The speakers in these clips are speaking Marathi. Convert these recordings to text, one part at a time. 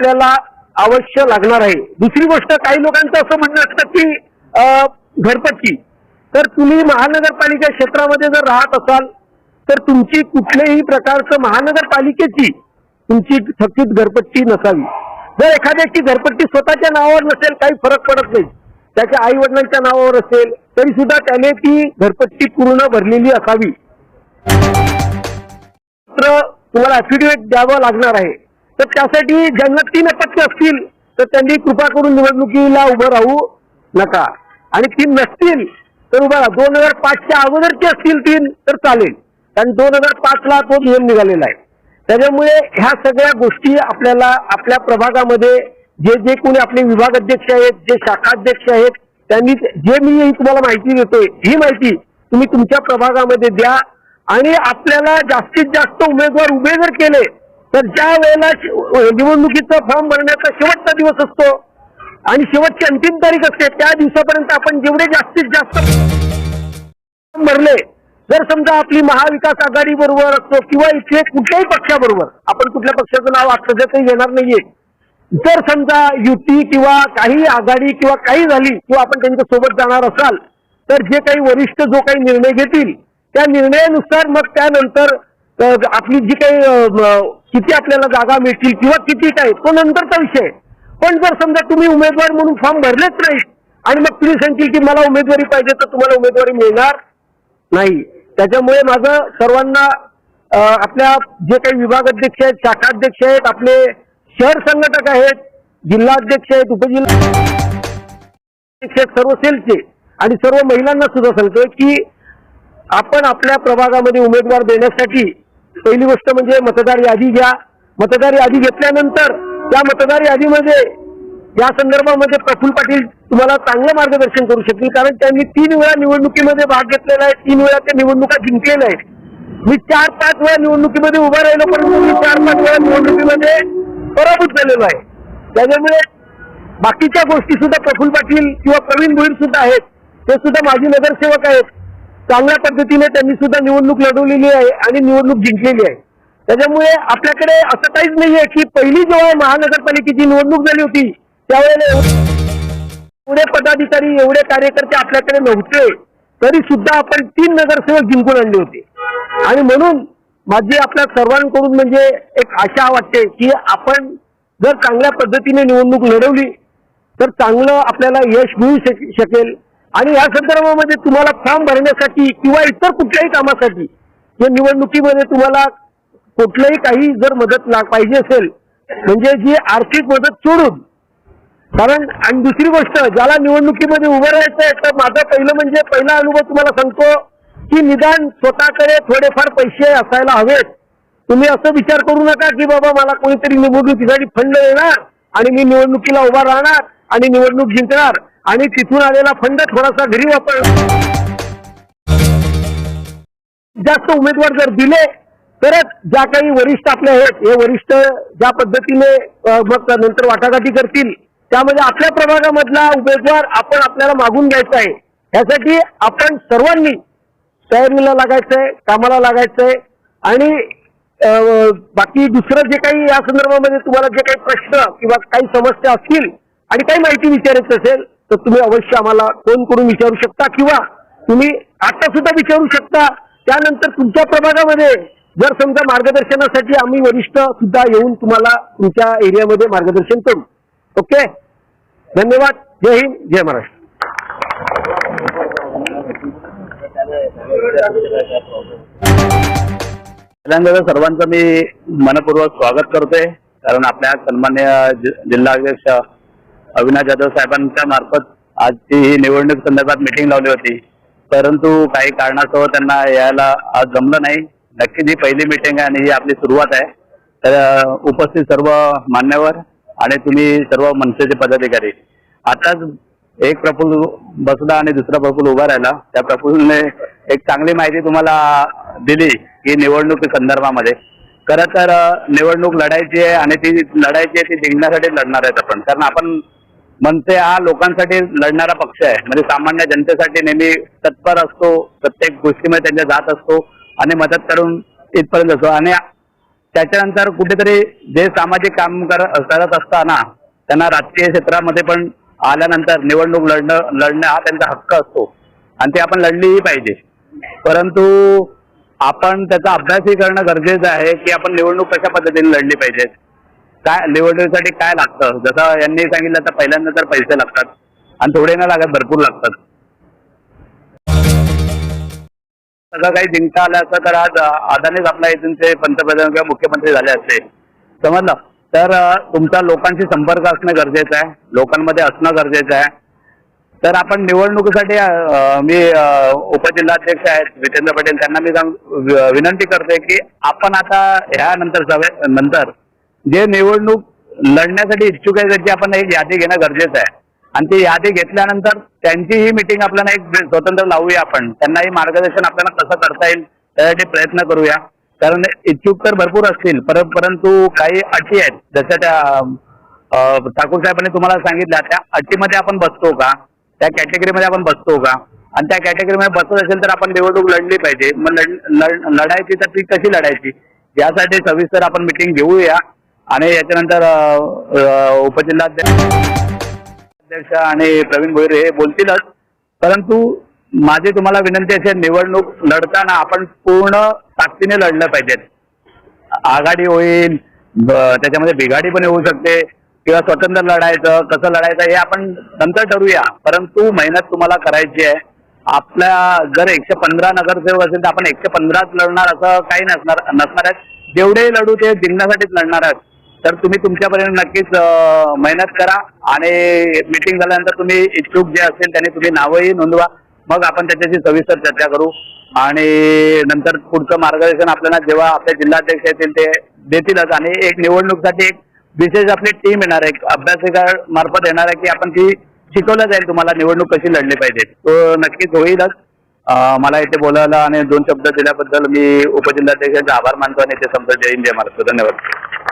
आपल्याला अवश्य लागणार आहे. दुसरी गोष्ट काही लोकांचं असं म्हणणं असतं की घरपट्टी तर तुम्ही महानगरपालिका क्षेत्रामध्ये जर राहत असाल तर तुमची कुठल्याही प्रकारचं महानगरपालिकेची तुमची थकीत घरपट्टी नसावी. जर एखाद्याची घरपट्टी स्वतःच्या नावावर नसेल काही फरक पडत नाही. त्याच्या आई वडिलांच्या नावावर असेल तरी सुद्धा त्याने ती घरपट्टी पूर्ण भरलेली असावी. मात्र तुम्हाला अफिडेविट द्यावं लागणार आहे. तर त्यासाठी ज्यांना तीन अपत्य असतील तर त्यांनी कृपा करून निवडणुकीला उभं राहू नका. आणि तीन नसतील तर उभं राहा. दोन हजार पाचच्या अगोदरचे असतील तीन तर चालेल. कारण दोन हजार पाचला तो नियम निघालेला आहे. त्याच्यामुळे ह्या सगळ्या गोष्टी आपल्याला आपल्या प्रभागामध्ये जे जे कोणी आपले विभाग अध्यक्ष आहेत जे शाखाध्यक्ष आहेत त्यांनी जे मी ही तुम्हाला माहिती देतोय ही माहिती तुम्ही तुमच्या प्रभागामध्ये द्या. आणि आपल्याला जास्तीत जास्त उमेदवार उभे जर केले तर ज्या वेळेला निवडणुकीचा फॉर्म भरण्याचा शेवटचा दिवस असतो आणि शेवटची अंतिम तारीख असते त्या दिवसापर्यंत आपण जेवढे जास्तीत जास्त फॉर्म भरले जर समजा आपली महाविकास आघाडी बरोबर असतो किंवा इथे कुठल्याही पक्षाबरोबर आपण कुठल्या पक्षाचं नाव आत्ताच्या काही घेणार नाहीये. जर समजा युती किंवा काही आघाडी किंवा काही झाली किंवा आपण त्यांच्यासोबत जाणार असाल तर जे काही वरिष्ठ जो काही निर्णय घेतील त्या निर्णयानुसार मग त्यानंतर आपली जी काही किती आपल्याला जागा मिळतील किंवा किती काय तो नंतरचा विषय आहे. पण जर समजा तुम्ही उमेदवार म्हणून फॉर्म भरलेच नाही आणि मग तुम्ही सांगतील की मला उमेदवारी पाहिजे तर तुम्हाला उमेदवारी मिळणार नाही त्याच्यामुळे माझं सर्वांना आपल्या जे काही विभाग अध्यक्ष आहेत शाखाध्यक्ष आहेत आपले शहर संघटक आहेत जिल्हा अध्यक्ष आहेत उपजिल्हा आहेत सर्व सेलचे आणि सर्व महिलांना सुद्धा सांगतोय की आपण आपल्या प्रभागामध्ये उमेदवार देण्यासाठी पहिली गोष्ट म्हणजे मतदार यादी घ्या. मतदार यादी घेतल्यानंतर त्या मतदार यादीमध्ये या संदर्भामध्ये प्रफुल्ल पाटील तुम्हाला चांगलं मार्गदर्शन करू शकतील. कारण त्यांनी तीन वेळा निवडणुकीमध्ये भाग घेतलेला आहे. तीन वेळा त्या निवडणुका जिंकलेल्या आहेत. मी चार पाच वेळा निवडणुकीमध्ये उभा राहिलो परंतु मी चार पाच वेळा निवडणुकीमध्ये पराभूत झालेलो आहे. त्याच्यामुळे बाकीच्या गोष्टी सुद्धा प्रफुल्ल पाटील किंवा प्रवीण भोईर सुद्धा आहेत. ते सुद्धा माझी नगरसेवक आहेत. चांगल्या पद्धतीने त्यांनी सुद्धा निवडणूक लढवलेली आहे आणि निवडणूक जिंकलेली आहे. त्याच्यामुळे आपल्याकडे असं काहीच नाहीये की पहिली जेव्हा महानगरपालिकेची निवडणूक झाली होती त्यावेळेला एवढे पदाधिकारी एवढे कार्यकर्ते आपल्याकडे नव्हते. तरी सुद्धा आपण तीन नगरसेवक जिंकून आणले होते. आणि म्हणून माझी आपल्या सर्वांकडून म्हणजे एक आशा वाटते की आपण जर चांगल्या पद्धतीने निवडणूक लढवली तर चांगलं आपल्याला यश मिळू शकेल. आणि या संदर्भामध्ये तुम्हाला फॉर्म भरण्यासाठी किंवा इतर कुठल्याही कामासाठी या निवडणुकीमध्ये तुम्हाला कुठलंही काही जर मदत ला- पाहिजे असेल म्हणजे जी आर्थिक मदत सोडून. कारण आणि दुसरी गोष्ट ज्याला निवडणुकीमध्ये उभं राहायचं आहे तर माझा पहिलं म्हणजे पहिला अनुभव तुम्हाला सांगतो की निदान स्वतःकडे थोडेफार पैसे असायला हवेत. तुम्ही असं विचार करू नका की बाबा मला कोणीतरी निवडणुकीसाठी फंड देणार आणि मी निवडणुकीला उभा राहणार आणि निवडणूक जिंकणार. आणि तिथून आलेला फंड थोडासा घरी वापर जास्त उमेदवार जर दिले तरच ज्या काही वरिष्ठ आपले आहेत हे वरिष्ठ ज्या पद्धतीने मग नंतर वाटाघाटी करतील त्यामध्ये आपल्या प्रभागामधला उमेदवार आपण आपल्याला मागून घ्यायचा आहे. यासाठी आपण सर्वांनी तयारीला लागायचंय कामाला लागायचंय आणि बाकी दुसरं जे काही या संदर्भामध्ये तुम्हाला जे काही प्रश्न किंवा काही समस्या असतील आणि काही माहिती विचारायची असेल तर तुम्ही अवश्य आम्हाला फोन करून विचारू शकता किंवा तुम्ही आता सुद्धा विचारू शकता. त्यानंतर तुमच्या प्रभागामध्ये जर समजा मार्गदर्शनासाठी आम्ही वरिष्ठ सुद्धा येऊन तुम्हाला तुमच्या एरियामध्ये मार्गदर्शन करू. ओके? धन्यवाद. जय हिंद. जय महाराष्ट्र. पहिल्यांदा सर्वांचं मी मनपूर्वक स्वागत करतोय. कारण आपल्या सन्मान्य जिल्हाध्यक्ष अविनाश जाधव साहेबांच्या मार्फत आजची ही निवडणूक संदर्भात मिटिंग लावली होती. परंतु काही कारणासह त्यांना यायला आज जमलं नाही. नक्कीच ही पहिली मिटिंग आहे आणि ही आपली सुरुवात आहे तर उपस्थित सर्व मान्यवर आणि तुम्ही सर्व मनसेचे पदाधिकारी. आताच एक प्रफुल्ल बसला आणि दुसरा प्रफुल उभा राहिला. त्या प्रफुल्लने एक चांगली माहिती तुम्हाला दिली की निवडणुकी संदर्भामध्ये. खरं तर निवडणूक लढायची आहे आणि ती लढायची आहे ती जिंकण्यासाठी लढणार आहेत आपण. कारण आपण म्हणते हा लोकांसाठी लढणारा पक्ष आहे. म्हणजे सामान्य जनतेसाठी नेहमी तत्पर असतो प्रत्येक गोष्टीमध्ये त्यांच्या जात असतो आणि मदत करून इथपर्यंत असतो. आणि त्याच्यानंतर कुठेतरी जे सामाजिक काम करत असताना त्यांना राजकीय क्षेत्रामध्ये पण आल्यानंतर निवडणूक लढणं लढणं हा त्यांचा हक्क असतो. आणि ते आपण लढलीही पाहिजे. परंतु आपण त्याचा अभ्यासही करणं गरजेचं आहे की आपण निवडणूक कशा पद्धतीने लढली पाहिजे. काय निवडणुकीसाठी काय लागतं? जसं यांनी सांगितलं तर पहिल्यांदा तर पैसे लागतात आणि थोडे ना लागत भरपूर लागतात. सगळं काही जिंकता आलं असतं तर आज अदानीच आपल्या इथूनचे पंतप्रधान किंवा मुख्यमंत्री झाले असते. समजलं? तर तुमचा लोकांशी संपर्क असणं गरजेचं आहे. लोकांमध्ये असणं गरजेचं आहे. तर आपण निवडणुकीसाठी मी उपजिल्हाध्यक्ष आहेत जितेंद्र पटेल. त्यांना मी विनंती करते की आपण आता ह्या नंतर सवे नंतर जे निवडणूक लढण्यासाठी इच्छुक आहे त्याची आपण एक यादी घेणं गरजेचं आहे. आणि ती यादी घेतल्यानंतर त्यांची ही मिटिंग आपल्याला एक स्वतंत्र लावूया आपण. त्यांनाही मार्गदर्शन आपल्याला कसं करता येईल त्यासाठी प्रयत्न करूया. कारण इच्छुक तर भरपूर असतील. पर परंतु काही अटी आहेत. जशा त्या ठाकूर साहेबांनी तुम्हाला सांगितल्या त्या अटीमध्ये आपण बसतो का? त्या कॅटेगरीमध्ये आपण बसतो का? आणि त्या कॅटेगरीमध्ये बसत असेल तर आपण निवडणूक लढली पाहिजे. मग लढ- लढायची तर ती कशी लढायची? यासाठी सविस्तर आपण मिटिंग घेऊया. आणि याच्यानंतर उपजिल्हाध्यक्ष आणि प्रवीण भोईर हे बोलतीलच. परंतु माझी तुम्हाला विनंती असेल निवडणूक लढताना आपण पूर्ण ताकदीने लढलं पाहिजेत आघाडी होईल त्याच्यामध्ये बिघाडी पण येऊ शकते किंवा स्वतंत्र लढायचं कसं लढायचं हे आपण नंतर ठरवूया. परंतु मेहनत तुम्हाला करायची आहे. आपल्या जर एकशे पंधरा नगरसेवक असेल तर आपण एकशे पंधराच लढणार असं काही नसणार नसणार आहेत. जेवढे लढू ते जिंकण्यासाठीच लढणार आहेत. तर तुम्ही तुमच्यापर्यंत नक्कीच मेहनत करा आणि मीटिंग झाल्यानंतर तुम्ही इच्छुक जे असेल त्याने तुम्ही नावही नोंदवा. मग आपण त्याच्याशी सविस्तर चर्चा करू. आणि नंतर पुढचं मार्गदर्शन आपल्याला जेव्हा आपले जिल्हाध्यक्ष येतील ते देतीलच. आणि एक निवडणूकसाठी एक विशेष आपली टीम येणार आहे. अभ्यासिका मार्फत येणार आहे की आपण ती शिकवलं जाईल तुम्हाला निवडणूक कशी लढली पाहिजे. तो नक्कीच होईलच. मला इथे बोलायला आणि दोन शब्द दिल्याबद्दल मी उपजिल्हाध्यक्षांचे आभार मानतो आणि ते समजा जय हिंद जय महाराष्ट्र. धन्यवाद.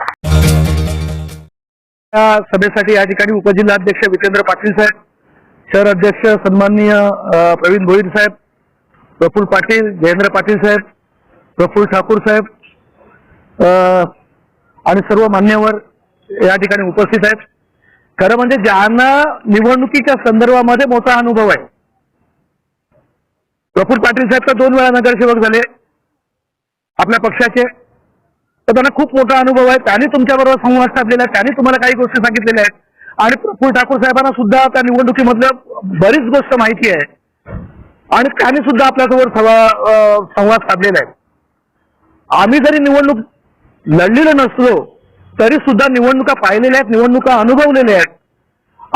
या सभेसाठी या ठिकाणी उपजिल्हाध्यक्ष वितेंद्र पाटील साहेब शहर अध्यक्ष सन्माननीय प्रवीण भोईर साहेब प्रफुल पाटील जयेंद्र पाटील साहेब प्रफुल ठाकूर साहेब आणि सर्व मान्यवर या ठिकाणी उपस्थित आहेत. खरं म्हणजे ज्यांना निवडणुकीच्या संदर्भामध्ये मोठा अनुभव आहे. प्रफुल पाटील साहेब तर दोन वेळा नगरसेवक झाले. आपल्या पक्षाचे तर त्यांना खूप मोठा अनुभव आहे. त्यांनी तुमच्याबरोबर संवाद साधलेला आहे. त्यांनी तुम्हाला काही गोष्टी सांगितलेल्या आहेत. आणि प्रफुल्ल ठाकूर साहेबांना सुद्धा त्या निवडणुकीमधलं बरीच गोष्ट माहिती आहे. आणि त्यांनी सुद्धा आपल्यासोबत संवाद साधलेला आहे. आम्ही जरी निवडणूक लढलेलो नसलो तरी सुद्धा निवडणुका पाहिलेल्या आहेत निवडणुका अनुभवलेल्या आहेत.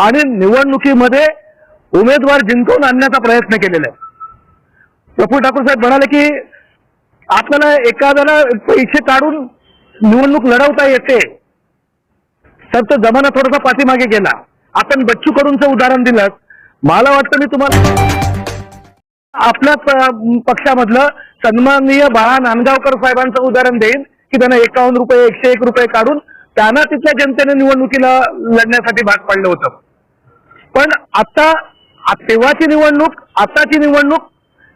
आणि निवडणुकीमध्ये उमेदवार जिंकून आणण्याचा प्रयत्न केलेला आहे. प्रफुल्ल ठाकूर साहेब म्हणाले की आपल्याला एखाद्याला पैसे काढून निवडणूक लढवता येते. तर तो जमाना थोडासा पाठीमागे गेला. आपण बच्चू कडूंचं उदाहरण दिलं. मला वाटतं मी तुम्हाला आपल्याच पक्षामधलं सन्माननीय बाळा नांदगावकर साहेबांचं उदाहरण देईन की त्यांना एकावन्न रुपये एकशे एक रुपये काढून त्यांना तिथल्या जनतेने निवडणुकीला लढण्यासाठी भाग पाडलं होतं. पण आता तेव्हाची निवडणूक आताची निवडणूक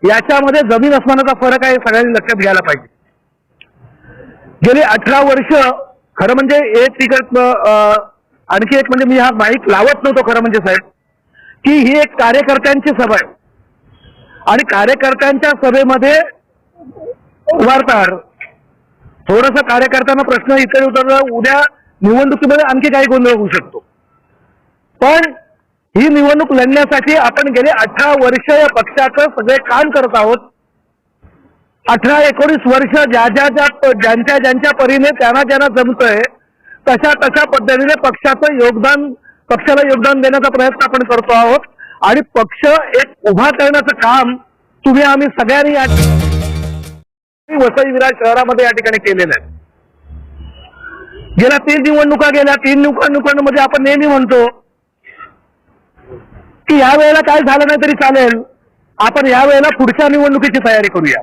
याच्यामध्ये जमीन अस्मानाचा फरक आहे सगळ्यांनी लक्षात घ्यायला पाहिजे. गेली अठरा वर्ष खरं म्हणजे एक तिकट आणखी एक म्हणजे मी हा माईक लावत नव्हतो खरं म्हणजे साहेब की ही एक कार्यकर्त्यांची सभा आहे. आणि कार्यकर्त्यांच्या सभेमध्ये वार्ताहर थोडस कार्यकर्त्यांना प्रश्न इतर उतर उद्या निवडणुकीमध्ये आणखी काही गोंधळ होऊ शकतो. पण ही निवडणूक लढण्यासाठी आपण गेले अठरा वर्ष या पक्षाचं सगळे काम करत आहोत. अठरा एकोणीस वर्ष ज्या ज्या ज्या ज्यांच्या ज्यांच्या परीने त्यांना ज्यांना जमतंय तशा तशा पद्धतीने पक्षाचं योगदान पक्षाला योगदान देण्याचा प्रयत्न आपण करतो आहोत. आणि पक्ष एक उभा करण्याचं काम तुम्ही आम्ही सगळ्यांनी या वसई विराज शहरामध्ये या ठिकाणी केलेलं आहे. गेल्या तीन निवडणुका गेल्या तीन निवडणुकांमध्ये आपण नेहमी म्हणतो की या वेळेला काय झालं नाही तरी चालेल. आपण या वेळेला पुढच्या निवडणुकीची तयारी करूया.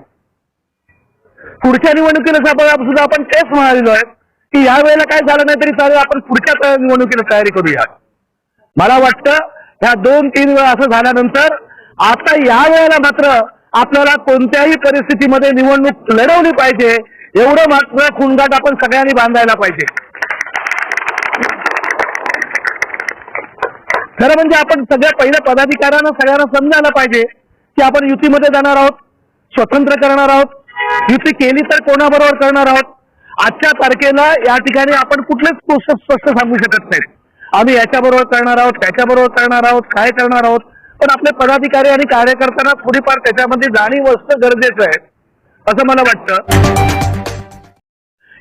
पुढच्या निवडणुकीला सुद्धा सुद्धा आपण तेच म्हणालेलो आहे की या वेळेला काय झालं नाही तरी चालेल आपण पुढच्या निवडणुकीला तयारी करूया. मला वाटतं ह्या दोन तीन वेळा असं झाल्यानंतर आता या वेळेला मात्र आपल्याला कोणत्याही परिस्थितीमध्ये निवडणूक लढवली पाहिजे एवढं मात्र खुणगाट आपण सगळ्यांनी बांधायला पाहिजे. खरं म्हणजे आपण सगळ्या पहिल्या पदाधिकाऱ्यांना सगळ्यांना समजायला पाहिजे की आपण युतीमध्ये जाणार आहोत स्वतंत्र करणार आहोत युती केली तर कोणाबरोबर करणार आहोत? आजच्या तारखेला या ठिकाणी आपण कुठलेच गोष्ट स्पष्ट सांगू शकत नाहीत आम्ही याच्याबरोबर करणार आहोत त्याच्याबरोबर करणार आहोत काय करणार आहोत? पण आपले पदाधिकारी आणि कार्यकर्त्यांना थोडीफार त्याच्यामध्ये जाणीव असणं गरजेचं आहे असं मला वाटतं.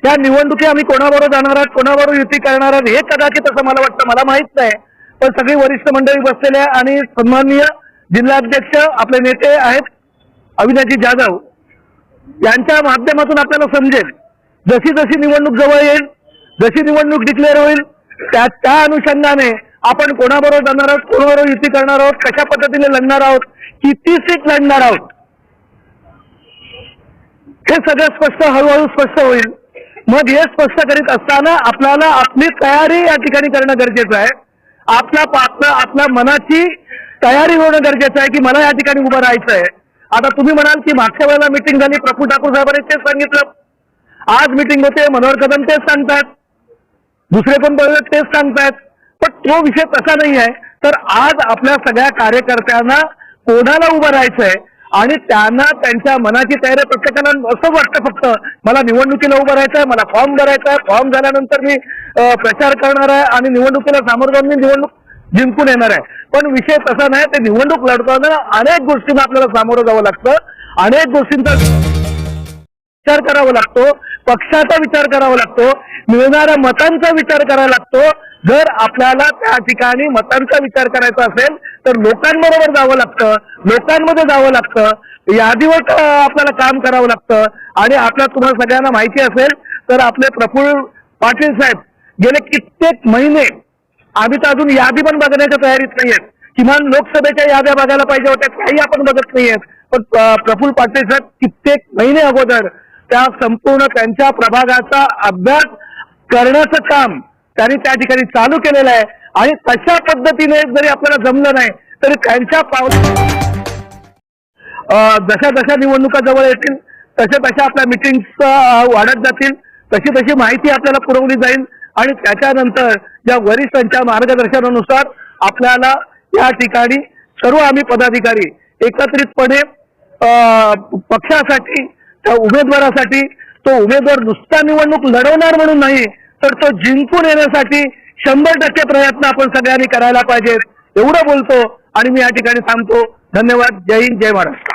या निवडणुकी आम्ही कोणाबरोबर जाणार आहोत कोणाबरोबर युती करणार आहोत हे कदाचित असं मला वाटतं. मला माहीत नाही पण सगळी वरिष्ठ मंडळी बसलेले आणि सन्माननीय जिल्हाध्यक्ष आपले नेते आहेत अविनाशजी जाधव. यांच्या माध्यमातून आपल्याला समजेल. जशी जशी निवडणूक जवळ येईल जशी निवडणूक डिक्लेअर होईल त्या त्या अनुषंगाने आपण कोणाबरोबर जाणार आहोत कोणाबरोबर युती करणार आहोत कशा पद्धतीने लढणार आहोत किती सीट लढणार आहोत हे सगळं स्पष्ट हळूहळू स्पष्ट होईल. मग हे स्पष्ट करीत असताना आपल्याला आपली तयारी या ठिकाणी करणं गरजेचं आहे. आपला आपलं आपल्या मनाची तयारी होणं गरजेचं आहे की मला या ठिकाणी उभं राहायचं आहे आता तुम्ही म्हणाल की मागच्या वेळेला मिटिंग झाली प्रफुल ठाकूर साहेबांनी तेच सांगितलं. आज मिटिंग होते मनोहर कदम तेच सांगतात दुसरे पण बोलले तेच सांगतायत. पण तो विषय तसा नाही आहे. तर आज आपल्या सगळ्या कार्यकर्त्यांना कोणाला उभं राहायचंय? आणि त्यांना त्यांच्या मनाची तयारी प्रत्येकाला असं वाटतं फक्त मला निवडणुकीला उभं राहायचं आहे मला फॉर्म भरायचा आहे फॉर्म झाल्यानंतर मी प्रचार करणार आहे आणि निवडणुकीला सामोरं जाऊन मी निवडणूक जिंकून येणार आहे. पण विषय तसा नाही ते निवडणूक लढताना अनेक गोष्टींना आपल्याला सामोरं जावं लागतं. अनेक गोष्टींचा विचार करावा लागतो पक्षाचा विचार करावा लागतो मिळणाऱ्या मतांचा विचार करावा लागतो. जर आपल्याला त्या ठिकाणी मतांचा विचार करायचा असेल तर लोकांबरोबर जावं लागतं लोकांमध्ये जावं लागतं. यादीवर आपल्याला काम करावं लागतं. आणि आपल्या तुम्हाला सगळ्यांना माहिती असेल तर आपले प्रफुल्ल पाटील साहेब गेले कित्येक महिने आम्ही तर अजून यादी पण बघण्याच्या तयारीत नाही आहेत किमान लोकसभेच्या याद्या बघायला पाहिजे होत्या काही आपण बघत नाही आहेत पण प्रफुल्ल पाटील साहेब कित्येक महिने अगोदर त्या संपूर्ण त्यांच्या प्रभागाचा अभ्यास करण्याचं काम त्यांनी त्या ठिकाणी चालू केलेलं आहे. आणि तशा पद्धतीने जरी आपल्याला जमलं नाही तरी त्यांच्या पाव अं, जशा जशा निवडणुका जवळ येतील तशा तशा आपल्या मिटिंग्स वाढत जातील तशी तशी माहिती आपल्याला पुरवली जाईल. आणि त्याच्यानंतर या वरिष्ठांच्या मार्गदर्शनानुसार आपल्याला या ठिकाणी सर्व आम्ही पदाधिकारी एकत्रितपणे अं, पक्षासाठी त्या उमेदवारासाठी तो उमेदवार नुसता निवडणूक लढवणार म्हणून नाही तर तो जिंकून येण्यासाठी शंभर टक्के प्रयत्न आपण सगळ्यांनी करायला पाहिजेत. एवढं बोलतो आणि मी या ठिकाणी सांगतो धन्यवाद. जय हिंद जय महाराष्ट्र.